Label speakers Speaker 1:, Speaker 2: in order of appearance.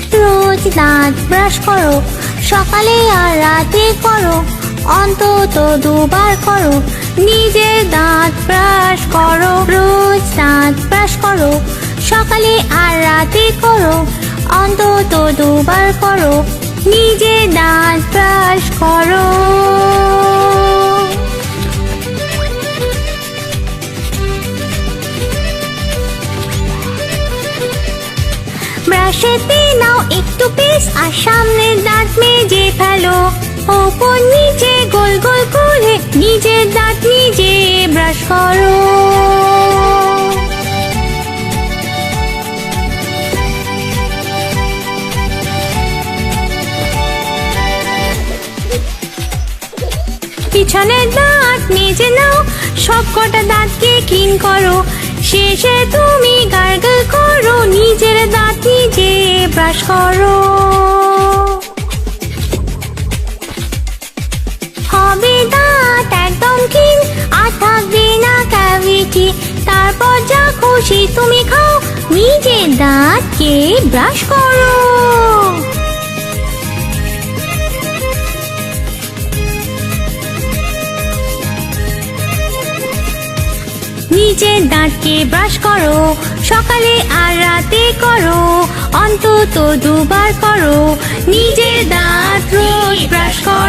Speaker 1: দাঁত ব্রাশ করো, সকালে আর রাতে করো, অন্তত দুবার করো, নিজের দাঁত ব্রাশ করো, রোজ দাঁত ব্রাশ করো, সকালে আর রাতে করো, অন্তত দুবার করো, নিজের ব্রাশেতে নাও একটু পেস আর সামনের দাঁত মেজে ফেলো। ওপর নিচে গোল গোল করে নিজের দাঁত নিজে ব্রাশ করো। পিছনের দাঁত মেজে নাও সব কটা দাঁতকে ক্লিন করো। শেষে তুমি গার্গল ব্রাশ করো। হবে দাঁত একদম ক্লিন আর থাকবে না ক্যাভিটি তারপর যা খুশি তুমি খাও নিজের দাঁতকে ব্রাশ করো। নিজের দাঁতকে ব্রাশ করো, সকালে আর রাতে করো। অন্তত দুবার করো।